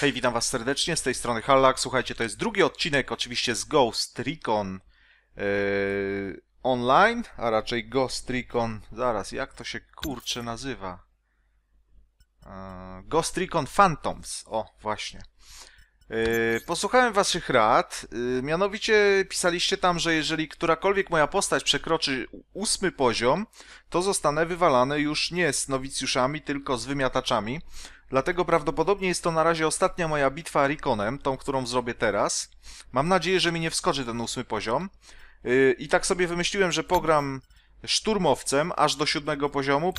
Hej, witam was serdecznie, z tej strony Hallak. Słuchajcie, to jest drugi odcinek oczywiście z Ghost Recon yy, Online, a raczej Ghost Recon... Zaraz, jak to się kurczę nazywa? Yy, Ghost Recon Phantoms, o, właśnie. Yy, posłuchałem waszych rad, mianowicie pisaliście tam, że jeżeli którakolwiek moja postać przekroczy ósmy poziom, to zostanę wywalany już nie z nowicjuszami, tylko z wymiataczami. Dlatego prawdopodobnie jest to na razie ostatnia moja bitwa Rikonem, tą, którą zrobię teraz. Mam nadzieję, że mi nie wskoczy ten ósmy poziom. Yy, I tak sobie wymyśliłem, że pogram szturmowcem aż do siódmego poziomu,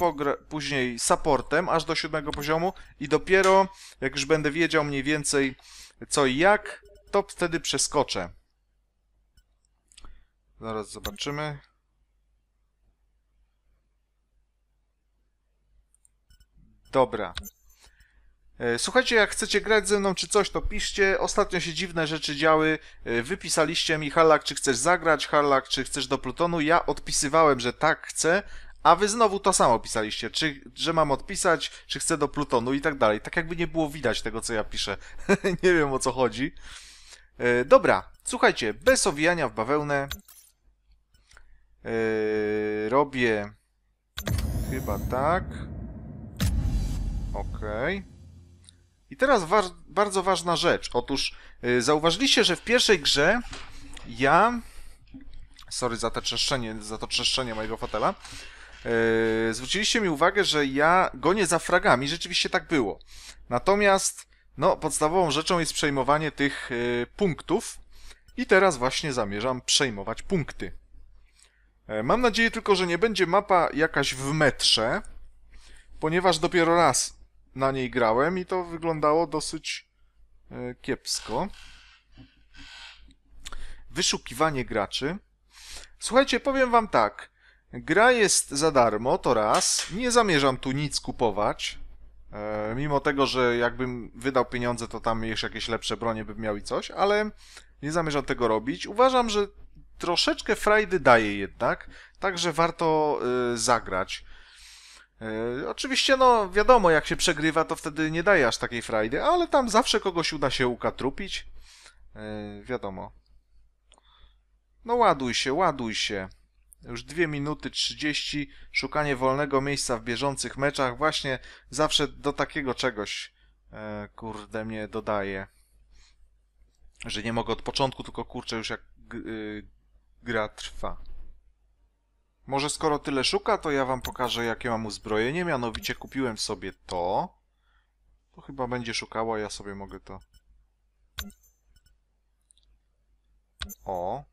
później supportem aż do siódmego poziomu i dopiero jak już będę wiedział mniej więcej co i jak, to wtedy przeskoczę. Zaraz zobaczymy. Dobra. E, Słuchajcie, jak chcecie grać ze mną czy coś, to piszcie. Ostatnio się dziwne rzeczy działy. E, Wypisaliście mi, Harlak, czy chcesz zagrać, Harlak, czy chcesz do Plutonu. Ja odpisywałem, że tak chcę, a wy znowu to samo pisaliście, czy, że mam odpisać, czy chcę do Plutonu i tak dalej. Tak jakby nie było widać tego, co ja piszę. nie wiem, o co chodzi. E, Dobra, słuchajcie, bez owijania w bawełnę. Robię chyba tak. Okej. I teraz wa bardzo ważna rzecz. Otóż yy, zauważyliście, że w pierwszej grze ja. Sorry za to trzeszczenie, za to trzeszczenie mojego fotela. Yy, zwróciliście mi uwagę, że ja gonię za fragami. Rzeczywiście tak było. Natomiast, no, podstawową rzeczą jest przejmowanie tych yy, punktów. I teraz właśnie zamierzam przejmować punkty. Yy, mam nadzieję tylko, że nie będzie mapa jakaś w metrze, ponieważ dopiero raz na niej grałem i to wyglądało dosyć e, kiepsko. Wyszukiwanie graczy. Słuchajcie, powiem wam tak. Gra jest za darmo, to raz. Nie zamierzam tu nic kupować. E, mimo tego, że jakbym wydał pieniądze, to tam jeszcze jakieś lepsze bronie bym miał i coś, ale nie zamierzam tego robić. Uważam, że troszeczkę frajdy daje jednak, także warto e, zagrać. E, oczywiście, no wiadomo, jak się przegrywa, to wtedy nie daje aż takiej frajdy, ale tam zawsze kogoś uda się ukatrupić. E, wiadomo. No ładuj się, ładuj się. Już 2 minuty 30, szukanie wolnego miejsca w bieżących meczach właśnie zawsze do takiego czegoś e, kurde mnie dodaje. Że nie mogę od początku, tylko kurczę już jak gra trwa. Może skoro tyle szuka, to ja wam pokażę, jakie mam uzbrojenie. Mianowicie kupiłem sobie to. To chyba będzie szukało, ja sobie mogę to... O,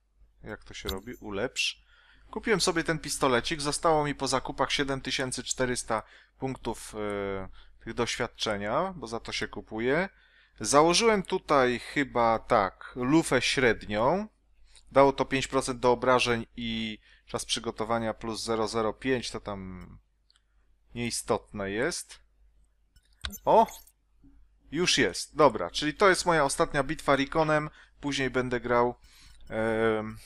jak to się robi? Ulepsz. Kupiłem sobie ten pistolecik. Zostało mi po zakupach 7400 punktów e, tych doświadczenia, bo za to się kupuje. Założyłem tutaj chyba tak, lufę średnią. Dało to 5% do obrażeń i czas przygotowania plus 005 to tam nieistotne jest. O! Już jest. Dobra, czyli to jest moja ostatnia bitwa Rikonem. Później będę grał em,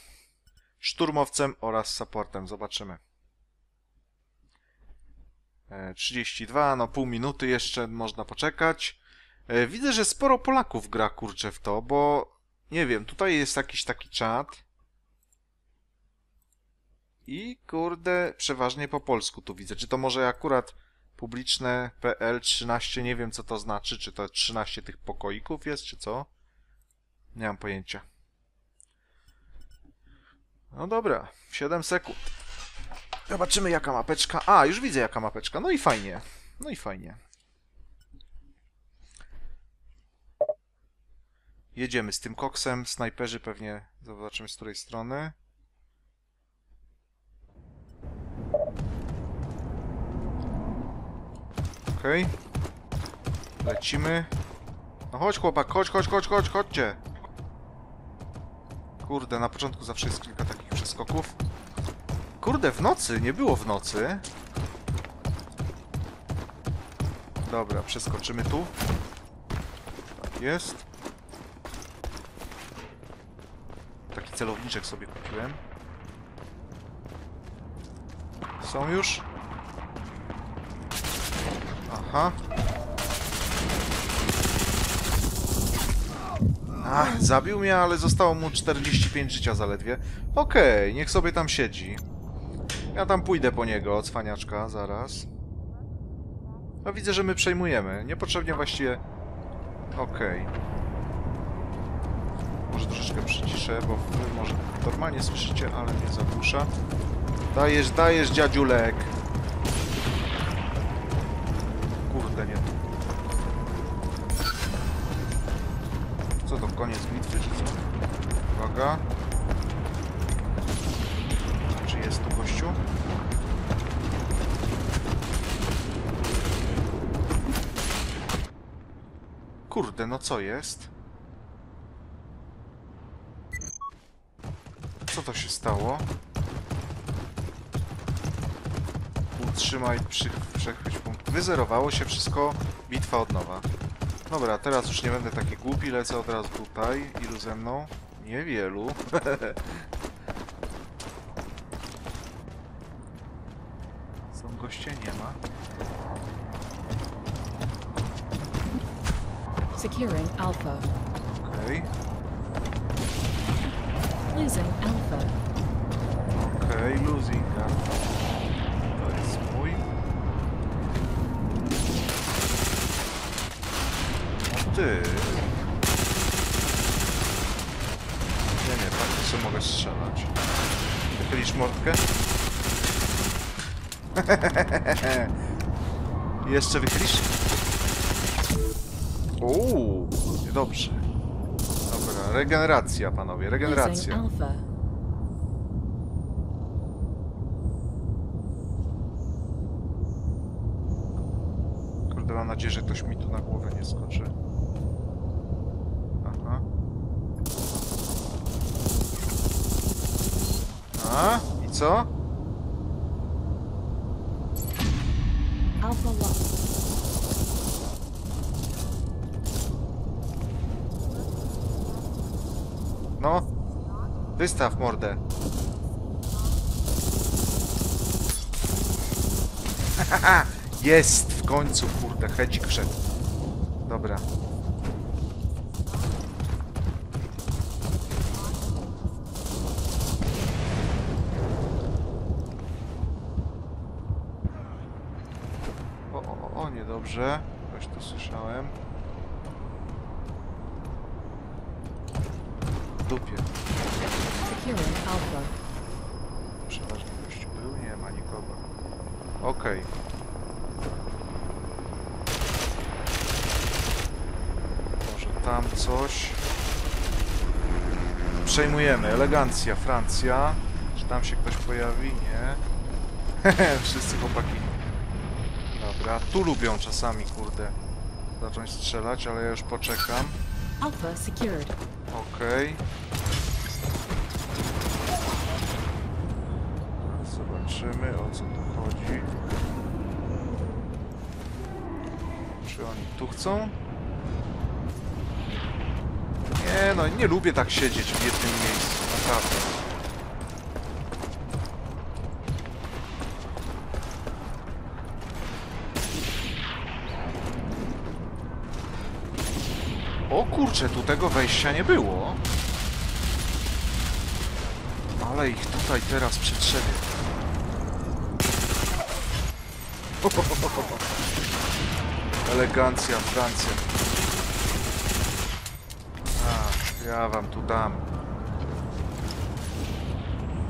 szturmowcem oraz supportem. Zobaczymy. E, 32, no pół minuty jeszcze można poczekać. E, widzę, że sporo Polaków gra kurczę w to, bo nie wiem, tutaj jest jakiś taki czat. I kurde, przeważnie po polsku tu widzę. Czy to może akurat publiczne PL 13, nie wiem co to znaczy, czy to 13 tych pokoików jest, czy co? Nie mam pojęcia. No dobra, 7 sekund. Zobaczymy jaka mapeczka. A, już widzę jaka mapeczka. No i fajnie. No i fajnie. Jedziemy z tym koksem. Snajperzy pewnie zobaczymy z której strony. Okej. Lecimy. No chodź chłopak, chodź, chodź, chodź, chodź, chodźcie. Kurde, na początku zawsze jest kilka takich przeskoków. Kurde, w nocy, nie było w nocy. Dobra, przeskoczymy tu. Tak jest. Taki celowniczek sobie kupiłem. Są już? Aha. Ach, zabił mnie, ale zostało mu 45 życia zaledwie. Okej, niech sobie tam siedzi. Ja tam pójdę po niego, cwaniaczka, zaraz. No widzę, że my przejmujemy. Niepotrzebnie właściwie... Okej. Może troszeczkę przyciszę, bo wy może normalnie słyszycie, ale mnie zagłusza. Dajesz, dajesz, dziadziulek! Koniec bitwy? Uwaga. Czy jest tu gościu? Kurde, no co jest? Co to się stało? Utrzymaj przechwyć punkt. Wyzerowało się wszystko, bitwa od nowa. Dobra, teraz już nie będę taki głupi, lecę od razu tutaj. Ilu ze mną? Niewielu. Są goście? Nie ma. Securing Alpha. Okej, Losing Alpha. okej, losing. a To jest mój. O ty. Nie, nie, tak to sobie mogę strzelać. Wychylisz mordkę? Jeszcze wychylisz? Uuu, dobrze. Dobra, regeneracja, panowie, regeneracja. Kurde, mam nadzieję, że ktoś mi tu na głowę nie skoczy. Aha. I co? Alpha lost. No. Wystaw mordę. Jest! W końcu, kurde, hedzik wszedł. Dobra. O, o, o, niedobrze. Coś tu słyszałem. W dupie. Przeważnie gościu był? Nie ma nikogo. Okej. Może tam coś. Przejmujemy. Elegancja, Francja. Czy tam się ktoś pojawi? Nie. Wszyscy chłopaki. Dobra, tu lubią czasami, kurde, zacząć strzelać, ale ja już poczekam. Alpha secured. Okej. Zobaczymy o co tu chodzi. Czy oni tu chcą? Nie no, nie lubię tak siedzieć w jednym miejscu, naprawdę. O kurczę, tu tego wejścia nie było. Ale ich tutaj teraz przetrzebię. Elegancja, Francja. A, ja wam tu dam.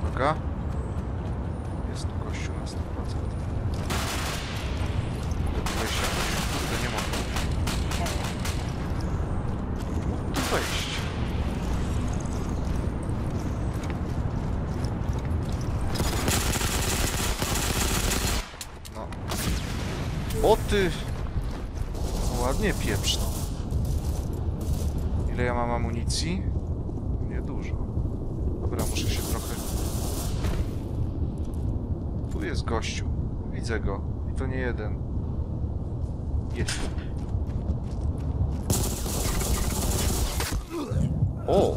Uwaga. Jest tu gościu na 100%. Wejścia, kurde, nie mogę. Tu wejść. No. O ty! Ładnie pieprz. no. Ile ja mam amunicji? Niedużo. Dobra, muszę się trochę... Tu jest gościu. Widzę go. I to nie jeden. Jest. O!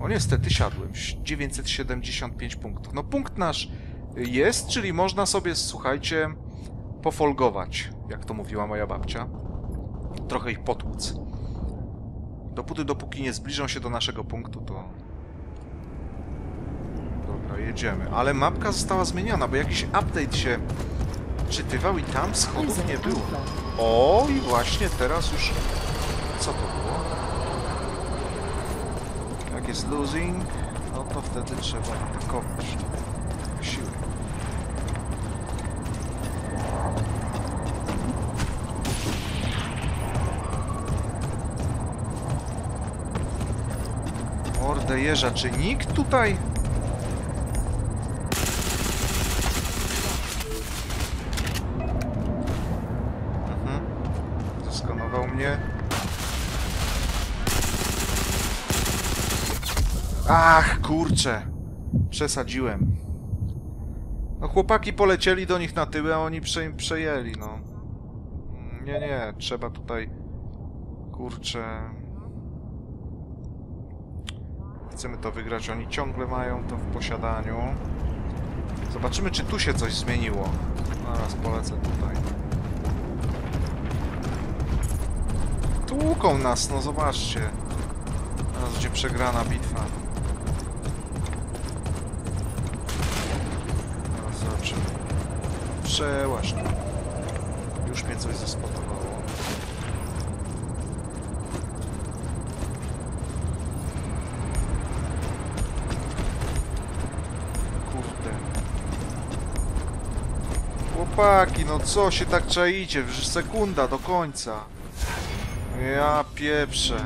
O niestety siadłem. 975 punktów. No punkt nasz jest, czyli można sobie, słuchajcie, pofolgować, jak to mówiła moja babcia. Trochę ich potłuc. Dopóty, dopóki nie zbliżą się do naszego punktu, to... Dobra, jedziemy. Ale mapka została zmieniona, bo jakiś update się czytywał i tam schodów nie było. O, i właśnie teraz już... Co to było? Jak jest losing, no to wtedy trzeba atakować. Siły. Mordę jeża, czy nikt tutaj? Mhm. Zeskanował mnie. Ach, kurczę. Przesadziłem. No chłopaki polecieli do nich na tyły, a oni prze, przejęli, no. Mm, Nie, nie, trzeba tutaj... Kurczę... Chcemy to wygrać, oni ciągle mają to w posiadaniu. Zobaczymy, czy tu się coś zmieniło. Zaraz polecę tutaj. Tłuką nas, no zobaczcie. Teraz będzie przegrana bitwa. To. Już mnie coś zaspotowało. Kurde. Chłopaki, no co się tak czaicie? Przecież sekunda do końca. Ja pieprzę.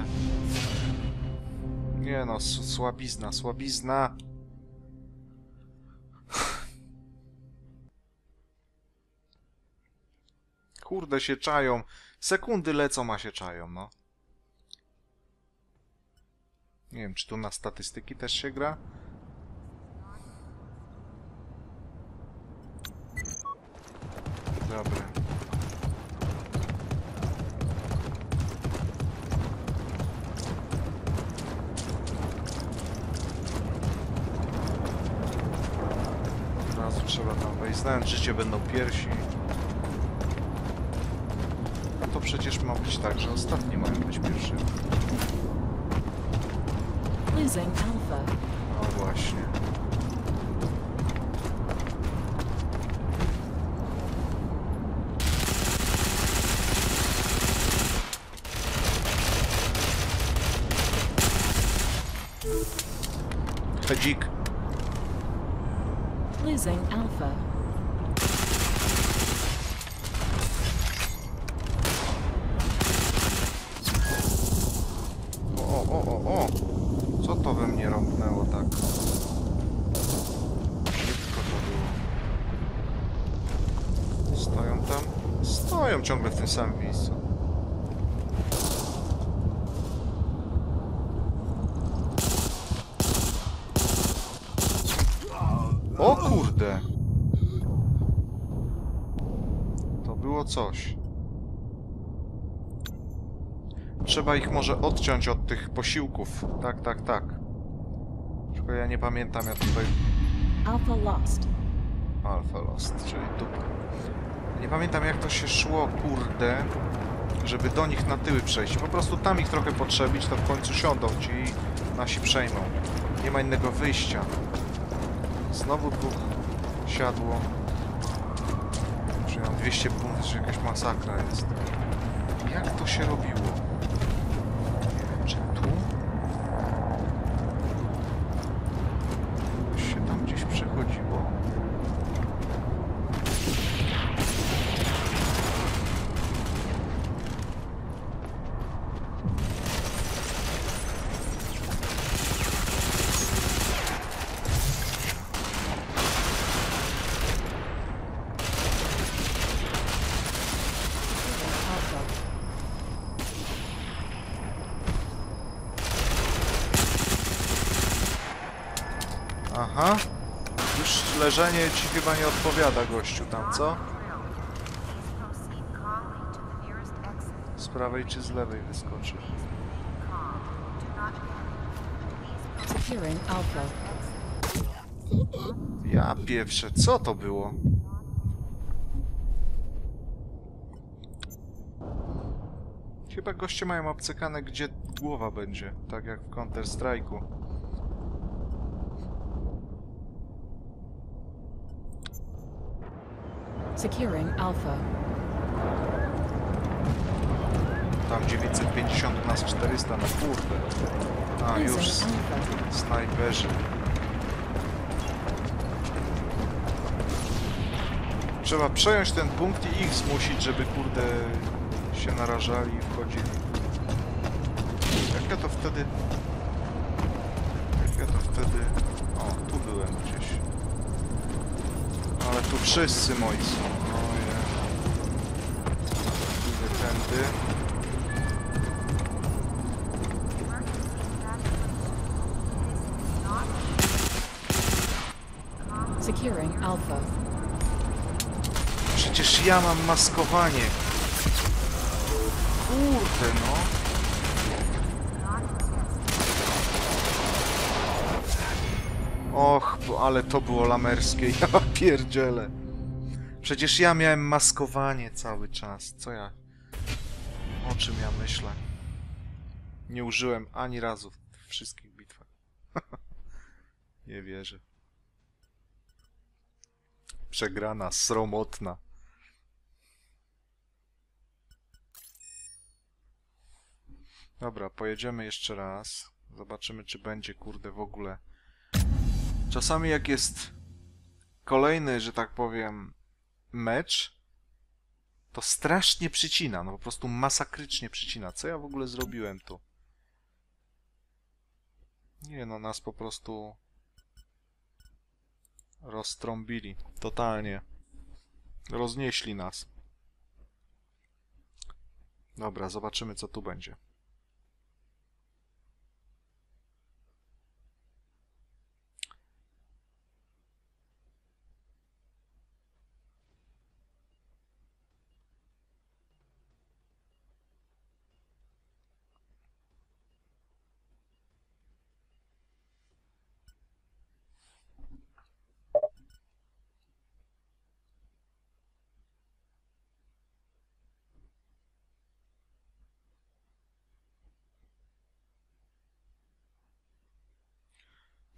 Nie no, słabizna, słabizna. Kurde się czają. Sekundy lecą, a się czają, no. Nie wiem, czy tu na statystyki też się gra? Dobra. Od razu trzeba tam wejść. Znając życie będą pierwsi. Przecież ma być tak, że ostatni mają być pierwszy. Losing Alpha. No właśnie. Hedzik. Losing Alpha. O, o, o, o, o. Co to we mnie rąbnęło tak? Szybko to było. Stoją tam? Stoją ciągle w tym samym miejscu. O kurde! To było coś. Trzeba ich może odciąć od tych posiłków. Tak, tak, tak. Tylko ja nie pamiętam, ja tutaj... Alpha lost. Alpha Lost, czyli dupa. Nie pamiętam jak to się szło, kurde, żeby do nich na tyły przejść. Po prostu tam ich trochę potrzebić, to w końcu siądą ci i nasi przejmą. Nie ma innego wyjścia. Znowu dwóch siadło. Czy mam 200 punktów, że jakaś masakra jest. Jak to się robiło? Nie wiem, czy tu? Się tam gdzieś przechodziło. Alpha. Aha. Już leżenie ci chyba nie odpowiada, gościu tam, co? Z prawej czy z lewej wyskoczy? Ja pierwsze, co to było? Chyba goście mają obcykane, gdzie głowa będzie, tak jak w Counter-Strike'u. Securing Alpha. Tam 950, u nas 400, no kurde. A, już snajperzy. Trzeba przejąć ten punkt i ich zmusić, żeby kurde się narażali i wchodzili. Jak ja to wtedy... Jak ja to wtedy... O, tu byłem gdzieś. Tu wszyscy moi są. Oje. Idę tędy. Securing Alpha. Przecież ja mam maskowanie. Kurde no. Och, ale to było lamerskie, ja pierdzielę. Przecież ja miałem maskowanie cały czas. Co ja... O czym ja myślę? Nie użyłem ani razu w wszystkich bitwach. Nie wierzę. Przegrana, sromotna. Dobra, pojedziemy jeszcze raz. Zobaczymy, czy będzie, kurde, w ogóle. Czasami jak jest kolejny, że tak powiem, mecz, to strasznie przycina, no po prostu masakrycznie przycina. Co ja w ogóle zrobiłem tu? Nie no, nas po prostu roztrąbili. Totalnie. Roznieśli nas. Dobra, zobaczymy co tu będzie.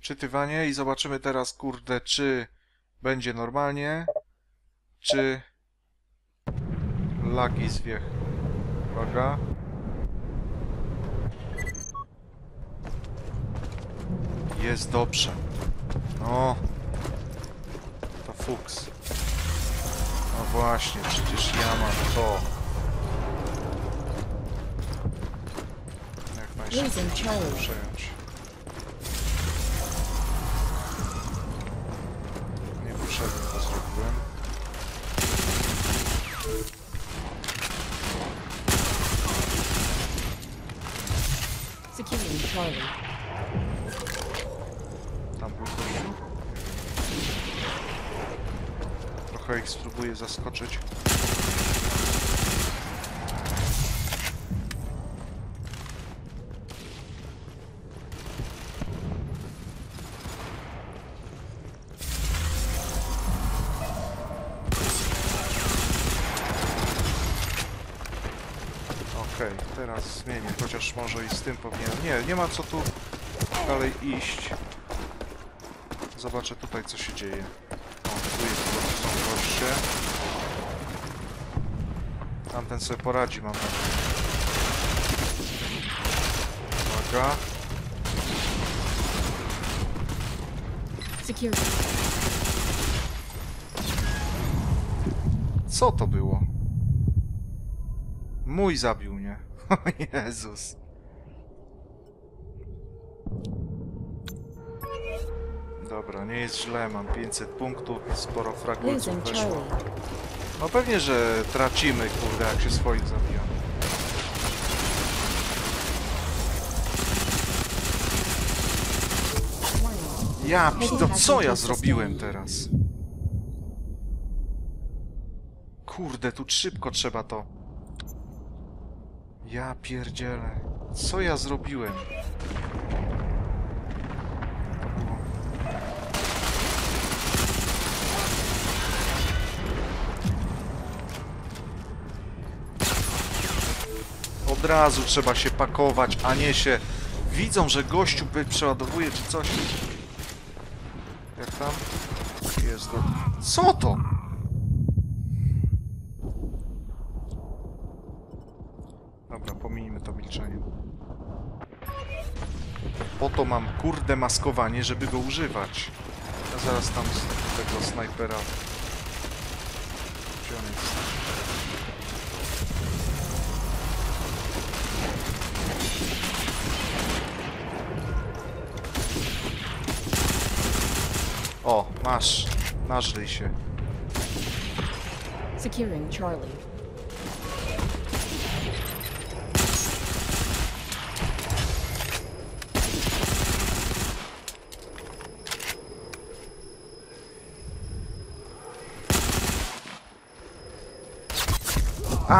Czytywanie i zobaczymy teraz, kurde, czy będzie normalnie, czy lagi zwiech. Uwaga. Jest dobrze. No. To fuks. No właśnie, przecież ja mam to. Jak najszybciej przejąć. Charlie. Tam był. Trochę ich spróbuję zaskoczyć. Teraz zmienię, chociaż może i z tym powinienem... Nie, nie ma co tu dalej iść. Zobaczę tutaj, co się dzieje. O, tu jest, są goście. Tamten sobie poradzi, mam nadzieję. Uwaga. Co to było? Mój mnie. O Jezus. Dobra, nie jest źle, mam 500 punktów i sporo fragmentów weszło. No pewnie, że tracimy, kurde, jak się swoich zabija. Ja, to co ja zrobiłem teraz? Kurde, tu szybko trzeba to. Ja pierdzielę. Co ja zrobiłem? To. Od razu trzeba się pakować, a nie się... Widzą, że gościu przeładowuje czy coś. Jak tam? Jest go... Co to? Dobra, pominijmy to milczenie. Po to mam kurde maskowanie, żeby go używać. Ja zaraz tam z tego snajpera... Gdzie on jest? O, masz. Nażryj się. Securing Charlie.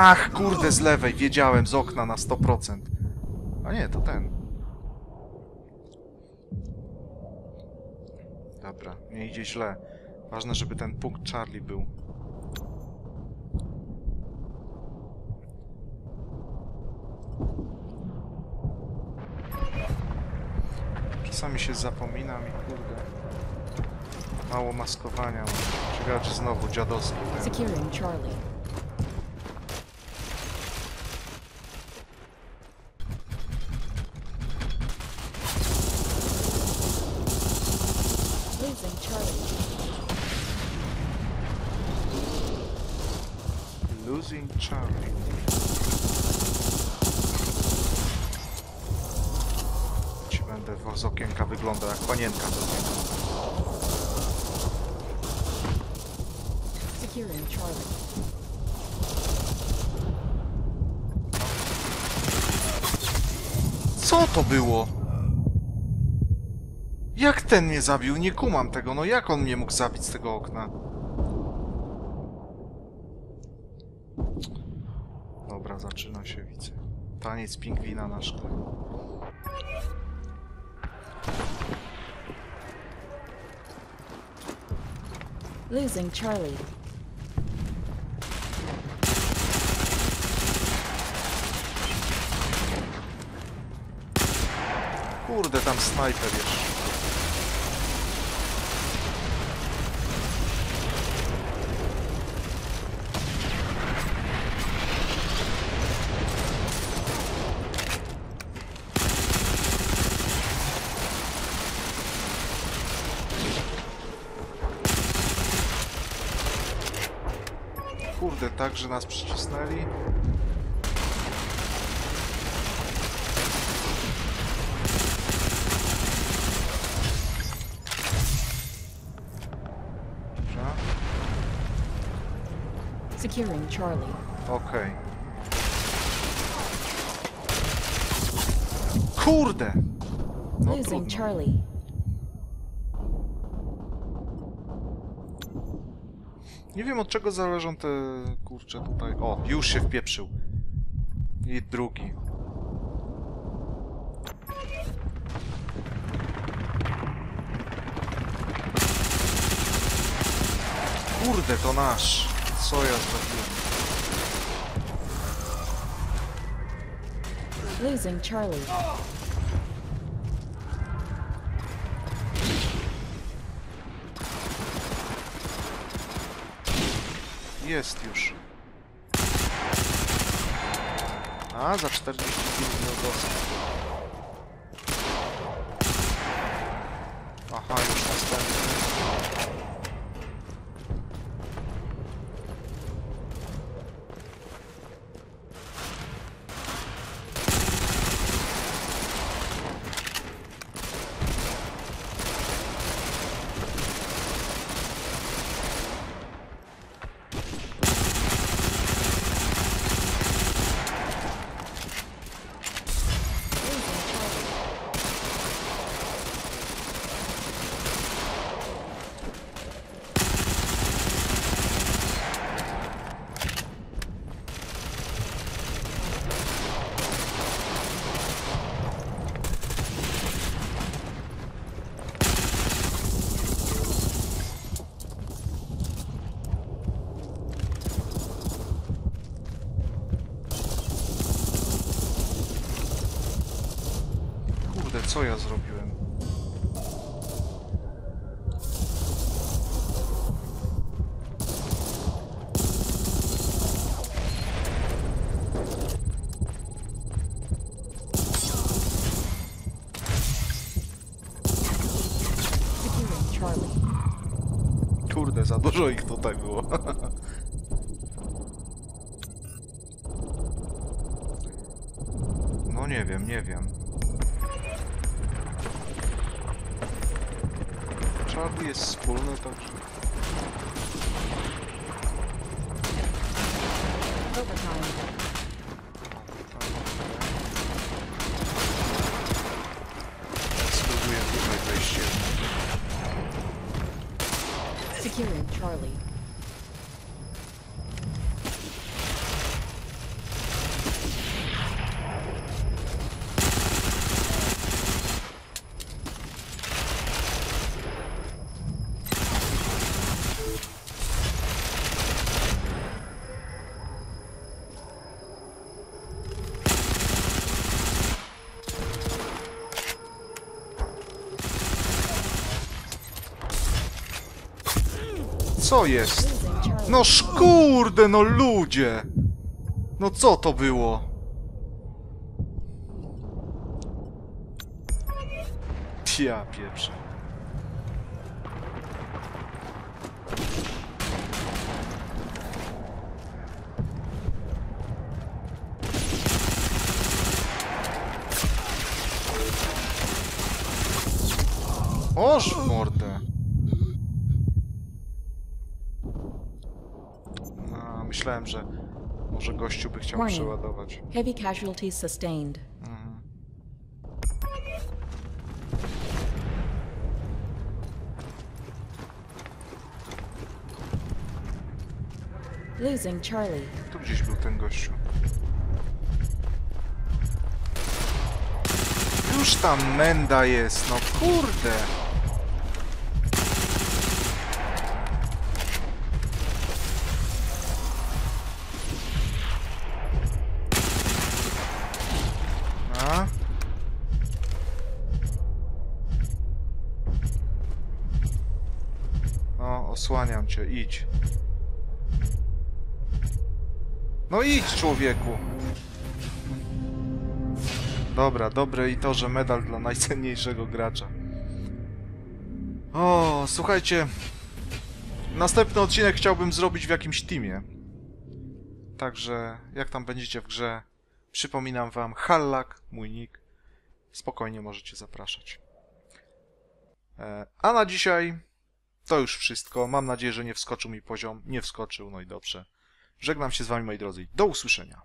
Ach, kurde, z lewej, wiedziałem, z okna na 100%. A nie, to ten. Dobra, nie idzie źle. Ważne, żeby ten punkt Charlie był. Czasami się zapominam i kurde. Mało maskowania. czy znowu dziadowski. Securing Charlie. Losing Charlie. Losing Charlie. Ci będę w- z okienka wyglądał jak panienka do niego. Securing Charlie. Co to było? Jak ten mnie zabił? Nie kumam tego. No jak on mnie mógł zabić z tego okna? Dobra, zaczyna się, widzę. Taniec pingwina na szkle. Losing Charlie. Kurde, tam snajper jeszcze. Kurde, tak, nas przycisnęli. Dobrze. Securing Charlie. Okej. Kurde! No Losing trudno. Charlie. Nie wiem od czego zależą te kurcze tutaj. O, już się wpieprzył. I drugi. Kurde, to nasz. Co ja zrobiłem? Losing Charlie. Jest już. A, za 45 minut dostał. Aha, już następny. Losing Charlie. Co ja zrobiłem? Kurde, za dużo ich tutaj było. No nie wiem, nie wiem. Charlie jest wspólny, także... Overtime. Spróbuję tutaj wejść. Securing Charlie. Co jest? No szkurde, no ludzie! No co to było? Ja pieprzę. Oż w mordę. A, myślałem, że może gościu by chciał Warning. przeładować. Heavy casualties sustained. Mhm. Losing Charlie. Tu gdzieś był ten gościu. Już tam menda jest, no kurde. A? No, osłaniam cię, idź. No idź, człowieku! Dobra, dobre i to, że medal dla najcenniejszego gracza. O, słuchajcie. Następny odcinek chciałbym zrobić w jakimś teamie. Także, jak tam będziecie w grze, przypominam wam, Hallak, mój nick. Spokojnie możecie zapraszać. E, A na dzisiaj to już wszystko. Mam nadzieję, że nie wskoczył mi poziom. Nie wskoczył, no i dobrze. Żegnam się z wami, moi drodzy. Do usłyszenia.